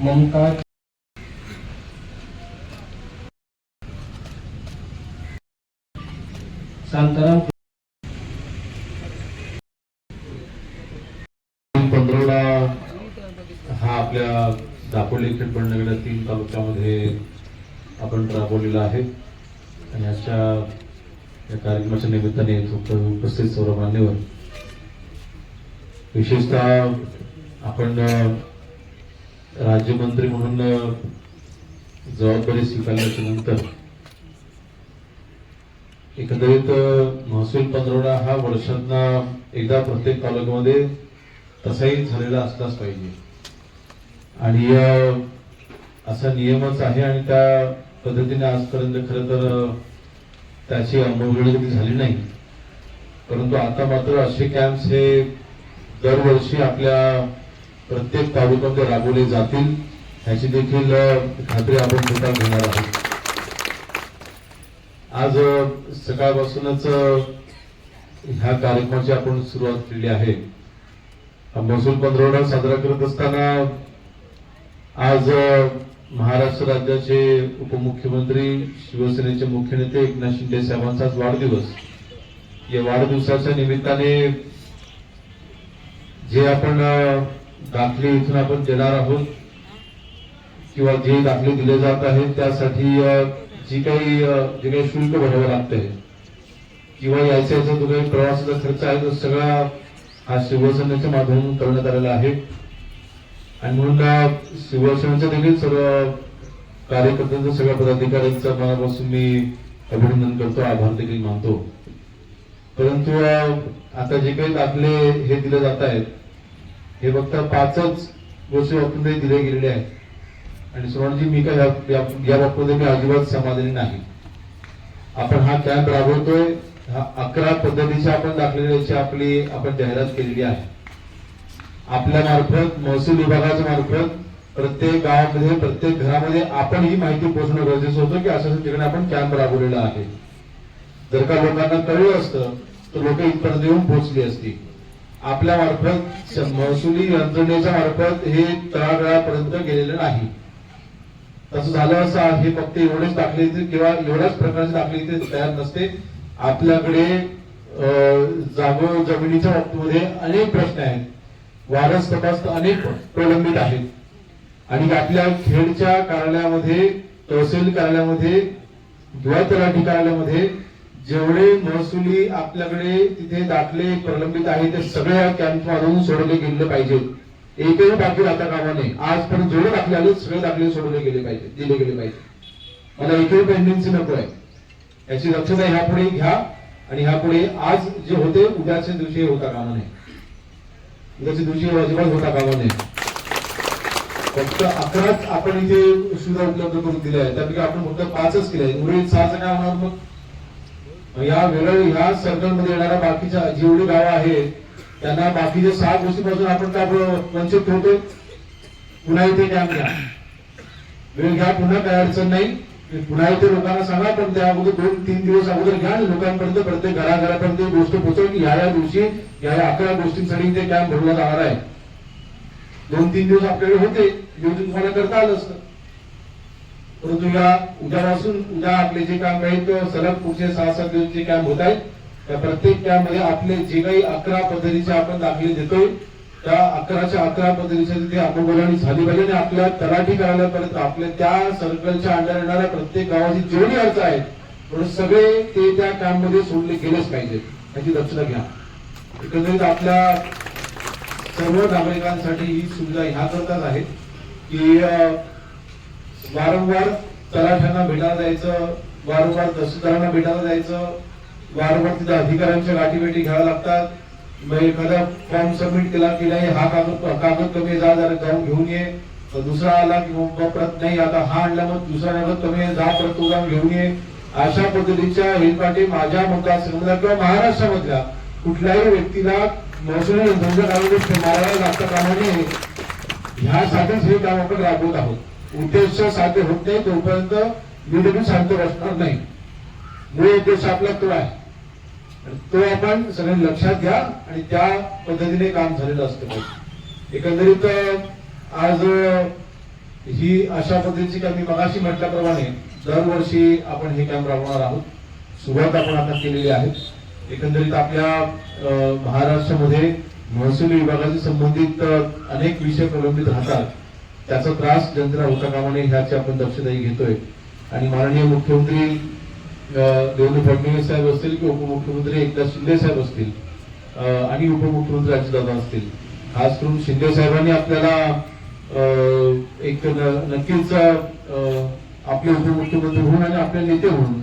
ममता शांताराम पंधरवडा हा आपल्या दापोली खेळपडणगडा तीन तालुक्यामध्ये आपण राबवलेला आहे. आणि अशा या कार्यक्रमाच्या निमित्ताने उपस्थित सर्व मान्यवर. विशेषतः आपण राज्यमंत्री म्हणून जबाबदारी स्वीकारल्याच्या नंतर एकंदरीत महसूल पंधरवडा हा वर्षांना एकदा प्रत्येक तालुक्यामध्ये तसाही झालेला असलाच पाहिजे. आणि असा नियमच आहे आणि त्या पद्धतीने आजपर्यंत खरं तर त्याची अंमलबजावणी कधी झाली नाही. परंतु आता मात्र असे कॅम्प्स हे दरवर्षी आपल्या प्रत्येक तालुक्यामध्ये राबवले जातील ह्याची देखील खात्री आपण निकाल घेणार आहोत. आज सकाळपासूनच ह्या कार्यक्रमाची आपण सुरुवात केली आहे. महसूल पंधरवडा साजरा करत असताना आज महाराष्ट्र राज्याचे उपमुख्यमंत्री शिवसेनेचे मुख्य नेते एकनाथ शिंदे साहेबांचा वाढदिवस. या वाढदिवसाच्या निमित्ताने जे आपण दाखले इथून आपण देणार आहोत. किंवा जे दाखले दिले जात आहेत त्यासाठी जी काही जे काही शुल्क भरावं लागतंय किंवा यायचा याचा जो काही प्रवासाचा खर्च आहे तो सगळा हा शिवसेनेच्या माध्यमातून करण्यात आलेला आहे. आणि म्हणून शिवसेनेचं शिवसेनेच्या देखील सर्व कार्यकर्त्यांचं सगळ्या पदाधिकाऱ्यांचं मनापासून मी अभिनंदन करतो आभार देखील मानतो. परंतु आता जे काही दाखले हे दिले जात आहेत हे फक्त पाचच गोष्टी बाबतीमध्ये दिले गेलेले आहेत. आणि सोनजी मी काय या- बाबतीमध्ये मी अजिबात समाधानी नाही. आपण हा कॅम्प राबवतोय. हा अकरा पद्धतीच्या आपण दाखलेल्याची आपली आपण जाहिरात केलेली आहे. आपल्या मार्फत महसूल विभागाच्या मार्फत प्रत्येक गावामध्ये प्रत्येक घरामध्ये आपण ही माहिती पोहोचणं गरजेचं होतं की असं ठिकाणी आपण कॅम्प राबवलेला आहे. जर का लोकांना कळलं असतं तर लोक इथपर्यंत येऊन पोहोचली असती. आपल्या मार्फत महसुली यंत्रणेच्या मार्फत हे तळागाळापर्यंत गेलेलं नाही. तसं झालं असं हे फक्त एवढेच दाखले किंवा एवढ्याच प्रकारचे दाखले इथे तयार नसते. आपल्याकडे अं, जागो जमिनीच्या बाबतीमध्ये अनेक प्रश्न आहेत. वारस तपास अनेक प्रलंबित आहेत. आणि आपल्या खेडच्या कार्यालयामध्ये तहसील कार्यालयामध्ये किंवा तलाठी कार्यालयामध्ये जेवढे महसुली आपल्याकडे तिथे दाखले प्रलंबित आहेत ते सगळ्या कॅम्प मधून सोडले गेले पाहिजेत एकही बाकी राहता कामा नये आजपर्यंत जेवढे दाखले आले सगळे दाखले सोडले गेले पाहिजे दिले गेले पाहिजे. मला एकही पेंडेन्सी नको आहे याची दक्षता ह्यापुढे घ्या आणि ह्यापुढे आज जे होते उद्याच्या दिवशी होता कामा नये. उद्याच्या दिवशी अजिबात होता कामा नये. फक्त अकराच आपण इथे सुविधा उपलब्ध करून दिल्या आहेत. त्यापैकी आपण फक्त पाचच केल्या आहेत. उर्वरित सहाचं काय होणार मग. या वेळ ह्या सर्कलमध्ये येणाऱ्या बाकीच्या जेवढी गावं आहेत त्यांना बाकीच्या सहा गोष्टीपासून आपण त्या वंचित ठेवतोय. पुन्हा इथे कॅम्प घ्या वेळ घ्या पुन्हा काय अडचण नाही. पुन्हा इथे लोकांना सांगा पण त्या अगोदर दोन तीन दिवस अगोदर घ्या लोकांपर्यंत प्रत्येक घराघरापर्यंत ही गोष्ट पोहोचव की ह्या या दिवशी या या अकरा गोष्टींसाठी इथे कॅम्प भरला जाणार आहे. दोन तीन दिवस आपल्याकडे होते. नियोजन तुम्हाला करता आलं असतं? परंतु या उद्यापासून उद्या आपले जे काम आहेत ते सलग पुढचे सहा सात दिवस जे कॅम्प होत आहेत त्या प्रत्येक कॅम्पमध्ये आपले जे काही अकरा पद्धतीचे आपण दाखले देतोय त्या अकराच्या अकरा पद्धतीच्या तिथे अंमलबजावणी झाली पाहिजे आणि आपल्या तलाठी कार्यालयापर्यंत आपल्या त्या सर्कलच्या अंडर येणाऱ्या प्रत्येक गावाची जेवढी अर्ज आहेत म्हणून सगळे ते त्या कॅम्पमध्ये सोडले गेलेच पाहिजे. याची दक्षता घ्या. एकंदरीत आपल्या सर्व नागरिकांसाठी ही सुविधा ह्या करताच आहे की वारंवार तलाठ्यांना भेटायला जायचं वारंवार तहसीलदारांना भेटायला जायचं वारंवार तिथे अधिकाऱ्यांच्या गाठीभेटी घ्याव्या लागतात. मग एखादा फॉर्म सबमिट केला की नाही हा कागद कागद कमी जा जरा जाऊन घेऊन ये. दुसरा आला की परत नाही आता हा आणला मग दुसरा कागद कमी जा परत तो जाऊन घेऊन ये. अशा पद्धतीच्या हेलपाटे माझ्या मतदारसंघातल्या किंवा महाराष्ट्रामधल्या कुठल्याही व्यक्तीला महसूल यंत्रणेच्या कामामध्ये मारायला लागता कामा नये ह्यासाठीच हे काम आपण राबवत आहोत. उद्देश साध्य होत नाही तोपर्यंत मी देखील शांत बसणार नाही. मूळ उद्देश आपला तो आहे. तो आपण सगळ्यांनी लक्षात घ्या आणि त्या पद्धतीने काम झालेलं असतं एकंदरीत आज ही अशा पद्धतीची काय मी मगाशी म्हटल्याप्रमाणे दरवर्षी आपण हे कॅम्प राबवणार आहोत. सुरुवात आपण आता केलेली आहे. एकंदरीत आपल्या महाराष्ट्रामध्ये महसूल विभागाशी संबंधित अनेक विषय प्रलंबित राहतात. त्याचा त्रास जनतेला होता कामा नये ह्याची आपण दक्षताही घेतोय. आणि माननीय मुख्यमंत्री देवेंद्र फडणवीस साहेब असतील की उपमुख्यमंत्री एकनाथ शिंदे साहेब असतील आणि उपमुख्यमंत्री अजितदादा असतील. खास करून शिंदे साहेबांनी आपल्याला एक नक्कीच आपले उपमुख्यमंत्री म्हणून आणि आपले नेते म्हणून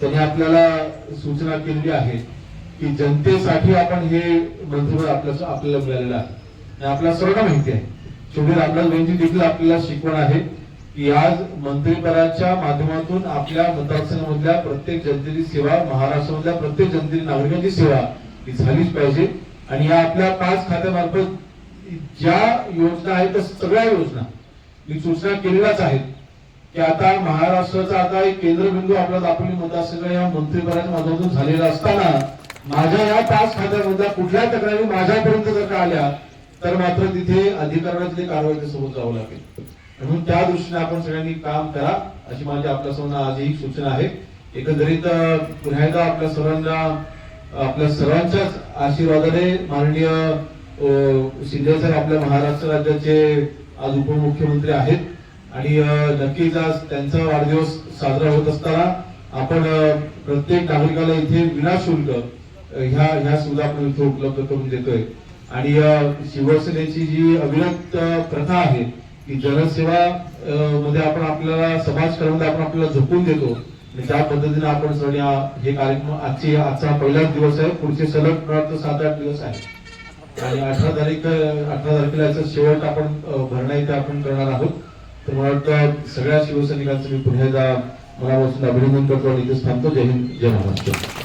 त्यांनी आपल्याला सूचना केलेली आहे की जनतेसाठी आपण हे मंत्रिपद आपल्या आपल्याला मिळालेलं आहे. आणि आपल्याला सर्वांना माहिती आहे. शेवटी रामदास बहिणजी देखील आपल्याला शिकवण आहे की आज मंत्रिपदाच्या माध्यमातून आपल्या मतदारसंघामधल्या प्रत्येक जनतेची सेवा महाराष्ट्रामधल्या प्रत्येक जनतेची नागरिकांची सेवा ही झालीच पाहिजे. आणि या आपल्या पाच खात्यामार्फत ज्या योजना आहेत त्या सगळ्या योजना मी सूचना केलेल्याच आहेत. की आता महाराष्ट्राचा आता एक केंद्रबिंदू आपला दापोली मतदारसंघ या मंत्रिपदाच्या माध्यमातून झालेला असताना माझ्या या पाच खात्यामधल्या कुठल्या तक्रारी माझ्यापर्यंत जर का आल्या तर मात्र तिथे अधिकारातली कारवाई सोबत जावं लागेल. म्हणून त्या दृष्टीने आपण सगळ्यांनी काम करा अशी माझी आपल्या सर्वांना आज ही सूचना आहे. एकंदरीत पुन्हा एकदा आपल्या सर्वांना आपल्या सर्वांच्याच आशीर्वादाने माननीय शिंदे सर आपल्या महाराष्ट्र राज्याचे आज उपमुख्यमंत्री आहेत. आणि नक्कीच आज त्यांचा वाढदिवस साजरा होत असताना आपण प्रत्येक नागरिकाला इथे विनाशुल्क ह्या ह्या सुविधा आपण इथे उपलब्ध करून देतोय. आणि शिवसेनेची जी अविरत प्रथा आहे की जनसेवा मध्ये आपण आपल्याला समाज समाजकारणामध्ये आपण आपल्याला झोपून देतो आणि त्या पद्धतीने आपण हे कार्यक्रम आजची आजचा पहिलाच दिवस आहे पुढचे सलग सात आठ दिवस आहे आणि अठरा तारीख अठरा तारखेला याचा शेवट आपण भरणा इथे आपण करणार आहोत. तर मला वाटतं सगळ्या शिवसैनिकांचं मी पुन्हा एकदा मनापासून अभिनंदन करतो आणि इथेच थांबतो. जय हिंद जय महाराष्ट्र.